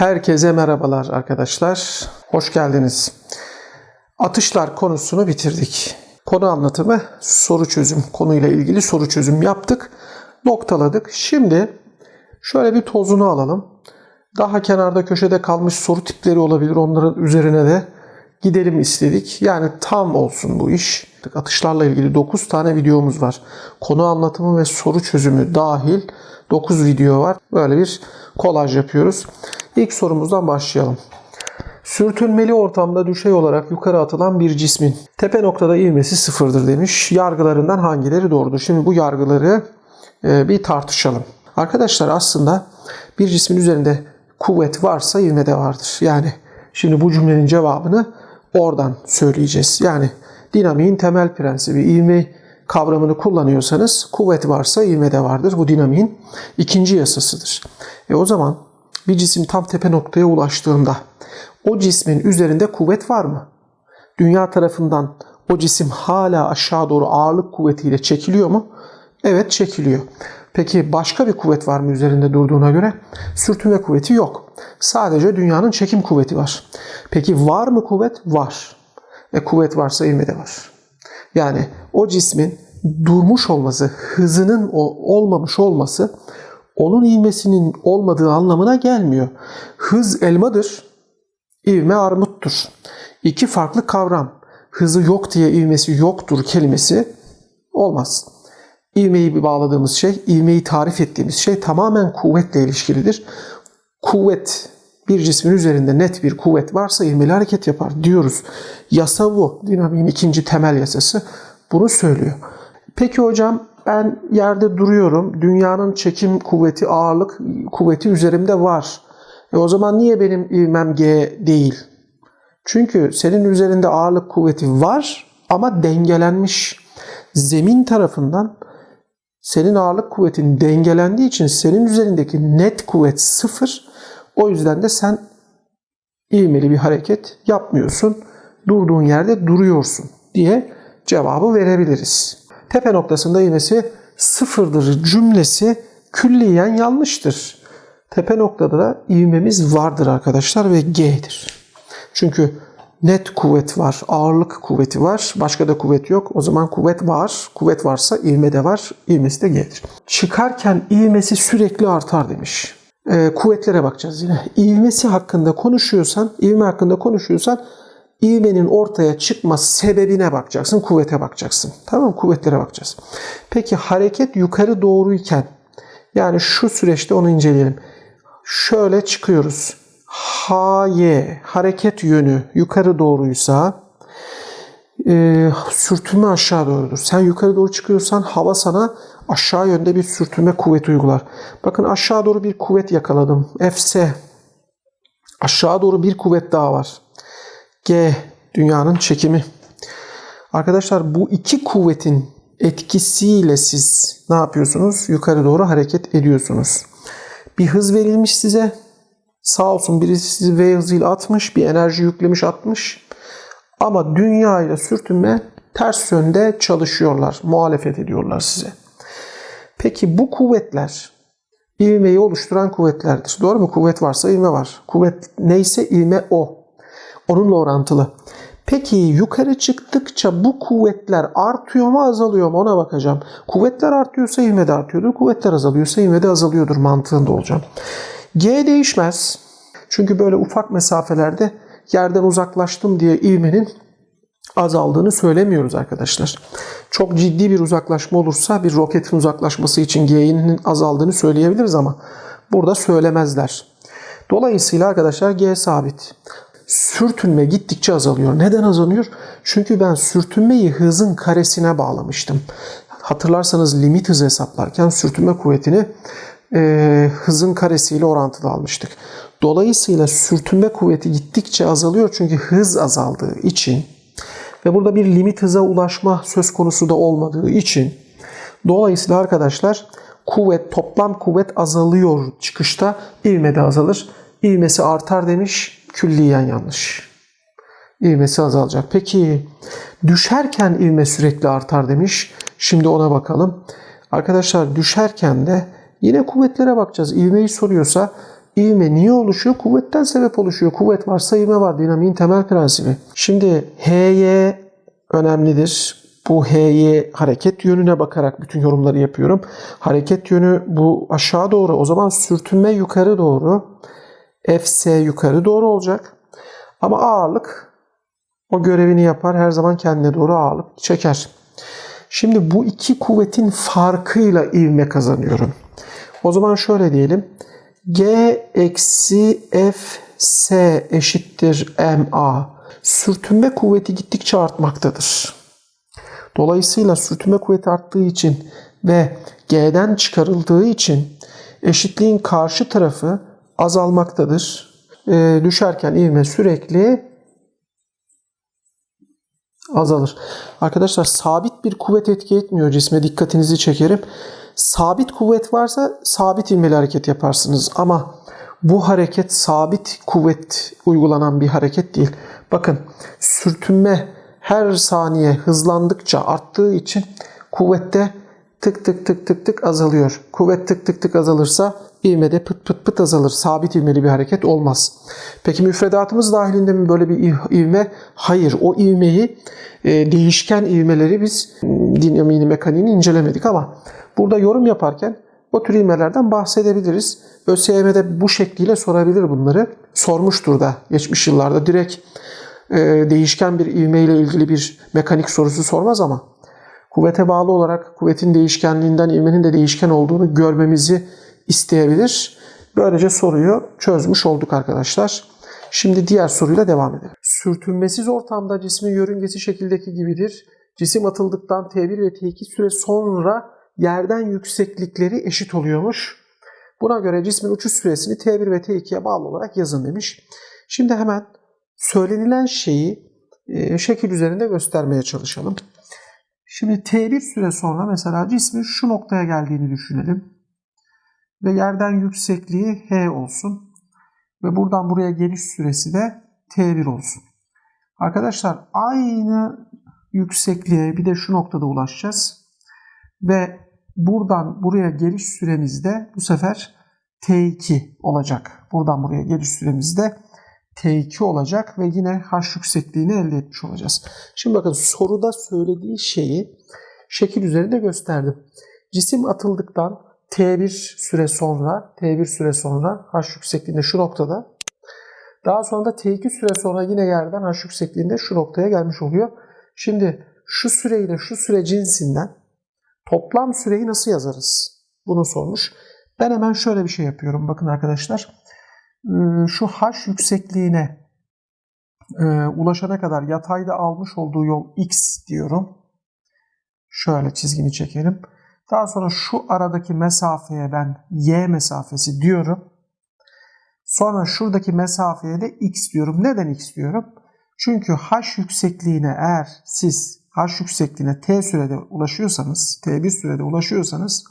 Herkese merhabalar arkadaşlar. Hoş geldiniz. Atışlar konusunu bitirdik. Konu anlatımı, soru çözüm konuyla ilgili soru çözüm yaptık. Noktaladık. Şimdi şöyle bir tozunu alalım. Daha kenarda köşede kalmış soru tipleri olabilir. Onların üzerine de gidelim istedik. Yani tam olsun bu iş. Atışlarla ilgili 9 tane videomuz var. Konu anlatımı ve soru çözümü dahil 9 video var. Böyle bir kolaj yapıyoruz. İlk sorumuzdan başlayalım. Sürtünmeli ortamda düşey olarak yukarı atılan bir cismin tepe noktada ivmesi sıfırdır demiş. Yargılarından hangileri doğrudur? Şimdi bu yargıları e, bir tartışalım. Arkadaşlar aslında bir cismin üzerinde kuvvet varsa ivme de vardır. Yani şimdi bu cümlenin cevabını oradan söyleyeceğiz. Yani dinamiğin temel prensibi ivme kavramını kullanıyorsanız kuvvet varsa ivme de vardır. Bu dinamiğin ikinci yasasıdır. E o zaman bir cisim tam tepe noktaya ulaştığında o cismin üzerinde kuvvet var mı? Dünya tarafından o cisim hala aşağı doğru ağırlık kuvvetiyle çekiliyor mu? Evet çekiliyor. Peki başka bir kuvvet var mı üzerinde durduğuna göre? Sürtünme kuvveti yok. Sadece dünyanın çekim kuvveti var. Peki var mı kuvvet? Var. E kuvvet varsa ivme de var. Yani o cismin durmuş olması, hızının olmamış olması onun ivmesinin olmadığı anlamına gelmiyor. Hız elmadır, ivme armuttur. İki farklı kavram. Hızı yok diye ivmesi yoktur kelimesi olmaz. İvmeyi bağladığımız şey, ivmeyi tarif ettiğimiz şey tamamen kuvvetle ilişkilidir. Kuvvet, bir cismin üzerinde net bir kuvvet varsa ivmeli hareket yapar diyoruz. Yasa bu. Dinamiğin ikinci temel yasası bunu söylüyor. Peki hocam ben yerde duruyorum. Dünyanın çekim kuvveti, ağırlık kuvveti üzerimde var. E o zaman niye benim ivmem G değil? Çünkü senin üzerinde ağırlık kuvveti var ama dengelenmiş. Zemin tarafından senin ağırlık kuvvetin dengelendiği için senin üzerindeki net kuvvet sıfır. O yüzden de sen ivmeli bir hareket yapmıyorsun. Durduğun yerde duruyorsun diye cevabı verebiliriz. Tepe noktasında ivmesi sıfırdır cümlesi külliyen yanlıştır. Tepe noktada da ivmemiz vardır arkadaşlar ve G'dir. Çünkü net kuvvet var, ağırlık kuvveti var, başka da kuvvet yok. O zaman kuvvet var, kuvvet varsa ivme de var, ivmesi de G'dir. Çıkarken ivmesi sürekli artar demiş. Ee, kuvvetlere bakacağız yine. İvmesi hakkında konuşuyorsan, ivme hakkında konuşuyorsan ivmenin ortaya çıkma sebebine bakacaksın, kuvvete bakacaksın. Tamam Kuvvetlere bakacağız. Peki hareket yukarı doğruyken, yani şu süreçte onu inceleyelim. Şöyle çıkıyoruz. HY hareket yönü yukarı doğruysa e, sürtünme aşağı doğrudur. Sen yukarı doğru çıkıyorsan hava sana aşağı yönde bir sürtünme kuvveti uygular. Bakın aşağı doğru bir kuvvet yakaladım. Fs. Aşağı doğru bir kuvvet daha var. G dünyanın çekimi. Arkadaşlar bu iki kuvvetin etkisiyle siz ne yapıyorsunuz? Yukarı doğru hareket ediyorsunuz. Bir hız verilmiş size. Sağ olsun birisi sizi V hızıyla atmış, bir enerji yüklemiş atmış. Ama dünya ile sürtünme ters yönde çalışıyorlar, muhalefet ediyorlar size. Peki bu kuvvetler ivmeyi oluşturan kuvvetlerdir. Doğru mu? Kuvvet varsa ivme var. Kuvvet neyse ivme o. Onunla orantılı. Peki yukarı çıktıkça bu kuvvetler artıyor mu azalıyor mu ona bakacağım. Kuvvetler artıyorsa ivme de artıyordur. Kuvvetler azalıyorsa ivme de azalıyordur mantığında olacağım. G değişmez. Çünkü böyle ufak mesafelerde yerden uzaklaştım diye ivmenin azaldığını söylemiyoruz arkadaşlar. Çok ciddi bir uzaklaşma olursa bir roketin uzaklaşması için G'nin azaldığını söyleyebiliriz ama burada söylemezler. Dolayısıyla arkadaşlar G sabit sürtünme gittikçe azalıyor. Neden azalıyor? Çünkü ben sürtünmeyi hızın karesine bağlamıştım. Hatırlarsanız limit hızı hesaplarken sürtünme kuvvetini e, hızın karesiyle orantılı almıştık. Dolayısıyla sürtünme kuvveti gittikçe azalıyor çünkü hız azaldığı için ve burada bir limit hıza ulaşma söz konusu da olmadığı için dolayısıyla arkadaşlar kuvvet toplam kuvvet azalıyor çıkışta ivme de azalır. İvmesi artar demiş külliyen yanlış. İvmesi azalacak. Peki düşerken ivme sürekli artar demiş. Şimdi ona bakalım. Arkadaşlar düşerken de yine kuvvetlere bakacağız. İvmeyi soruyorsa ivme niye oluşuyor? Kuvvetten sebep oluşuyor. Kuvvet varsa ivme var. Dinamiğin temel prensibi. Şimdi HY önemlidir. Bu HY hareket yönüne bakarak bütün yorumları yapıyorum. Hareket yönü bu aşağı doğru. O zaman sürtünme yukarı doğru. Fs yukarı doğru olacak. Ama ağırlık o görevini yapar. Her zaman kendine doğru ağırlık çeker. Şimdi bu iki kuvvetin farkıyla ivme kazanıyorum. O zaman şöyle diyelim. G eksi F S eşittir MA. Sürtünme kuvveti gittikçe artmaktadır. Dolayısıyla sürtünme kuvveti arttığı için ve G'den çıkarıldığı için eşitliğin karşı tarafı azalmaktadır. E, düşerken ivme sürekli azalır. Arkadaşlar sabit bir kuvvet etki etmiyor cisme dikkatinizi çekerim. Sabit kuvvet varsa sabit ivmeli hareket yaparsınız ama bu hareket sabit kuvvet uygulanan bir hareket değil. Bakın sürtünme her saniye hızlandıkça arttığı için kuvvette tık tık tık tık tık azalıyor. Kuvvet tık tık tık azalırsa ivme de pıt pıt pıt azalır. Sabit ivmeli bir hareket olmaz. Peki müfredatımız dahilinde mi böyle bir ivme? Hayır. O ivmeyi e, değişken ivmeleri biz dinamiğini, mekaniğini incelemedik ama burada yorum yaparken o tür ivmelerden bahsedebiliriz. ÖSYM'de bu şekliyle sorabilir bunları. Sormuştur da geçmiş yıllarda direkt e, değişken bir ivme ile ilgili bir mekanik sorusu sormaz ama kuvvete bağlı olarak kuvvetin değişkenliğinden ivmenin de değişken olduğunu görmemizi isteyebilir. Böylece soruyu çözmüş olduk arkadaşlar. Şimdi diğer soruyla devam edelim. Sürtünmesiz ortamda cismin yörüngesi şekildeki gibidir. Cisim atıldıktan T1 ve T2 süre sonra yerden yükseklikleri eşit oluyormuş. Buna göre cismin uçuş süresini T1 ve T2'ye bağlı olarak yazın demiş. Şimdi hemen söylenilen şeyi e, şekil üzerinde göstermeye çalışalım. Şimdi T1 süre sonra mesela cismin şu noktaya geldiğini düşünelim. Ve yerden yüksekliği H olsun. Ve buradan buraya geliş süresi de T1 olsun. Arkadaşlar aynı yüksekliğe bir de şu noktada ulaşacağız. Ve buradan buraya geliş süremiz de bu sefer T2 olacak. Buradan buraya geliş süremiz de T2 olacak ve yine H yüksekliğini elde etmiş olacağız. Şimdi bakın soruda söylediği şeyi şekil üzerinde gösterdim. Cisim atıldıktan T1 süre sonra, T1 süre sonra H yüksekliğinde şu noktada. Daha sonra da T2 süre sonra yine yerden H yüksekliğinde şu noktaya gelmiş oluyor. Şimdi şu süreyle şu süre cinsinden toplam süreyi nasıl yazarız? Bunu sormuş. Ben hemen şöyle bir şey yapıyorum. Bakın arkadaşlar. Şu H yüksekliğine ulaşana kadar yatayda almış olduğu yol X diyorum. Şöyle çizgimi çekelim. Daha sonra şu aradaki mesafeye ben y mesafesi diyorum. Sonra şuradaki mesafeye de x diyorum. Neden x diyorum? Çünkü h yüksekliğine eğer siz h yüksekliğine t sürede ulaşıyorsanız, t1 sürede ulaşıyorsanız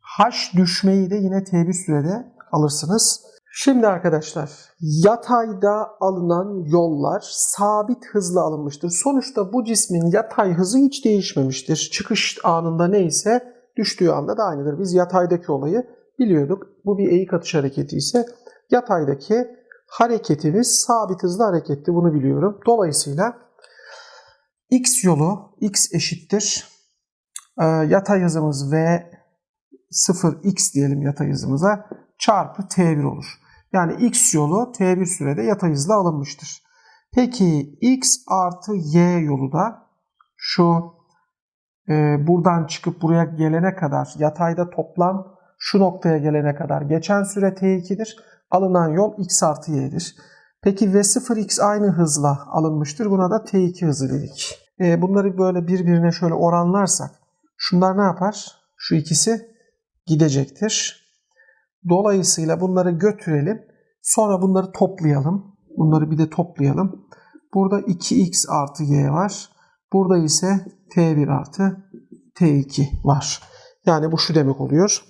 h düşmeyi de yine t1 sürede alırsınız. Şimdi arkadaşlar yatayda alınan yollar sabit hızla alınmıştır. Sonuçta bu cismin yatay hızı hiç değişmemiştir. Çıkış anında neyse düştüğü anda da aynıdır. Biz yataydaki olayı biliyorduk. Bu bir eğik atış hareketi ise yataydaki hareketimiz sabit hızlı hareketti. Bunu biliyorum. Dolayısıyla x yolu x eşittir. Yatay hızımız v 0x diyelim yatay hızımıza çarpı t1 olur. Yani x yolu t1 sürede yatay hızla alınmıştır. Peki x artı y yolu da şu e, buradan çıkıp buraya gelene kadar yatayda toplam şu noktaya gelene kadar geçen süre t2'dir. Alınan yol x artı y'dir. Peki v0x aynı hızla alınmıştır. Buna da t2 hızı dedik. E, bunları böyle birbirine şöyle oranlarsak şunlar ne yapar? Şu ikisi gidecektir. Dolayısıyla bunları götürelim. Sonra bunları toplayalım. Bunları bir de toplayalım. Burada 2x artı y var. Burada ise t1 artı t2 var. Yani bu şu demek oluyor.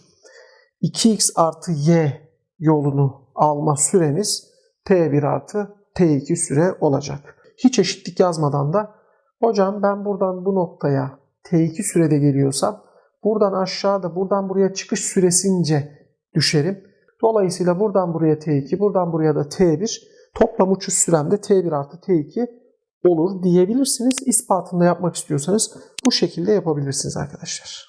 2x artı y yolunu alma süremiz t1 artı t2 süre olacak. Hiç eşitlik yazmadan da hocam ben buradan bu noktaya t2 sürede geliyorsam buradan aşağıda buradan buraya çıkış süresince düşerim. Dolayısıyla buradan buraya T2, buradan buraya da T1. Toplam uçuş sürem de T1 artı T2 olur diyebilirsiniz. İspatını da yapmak istiyorsanız bu şekilde yapabilirsiniz arkadaşlar.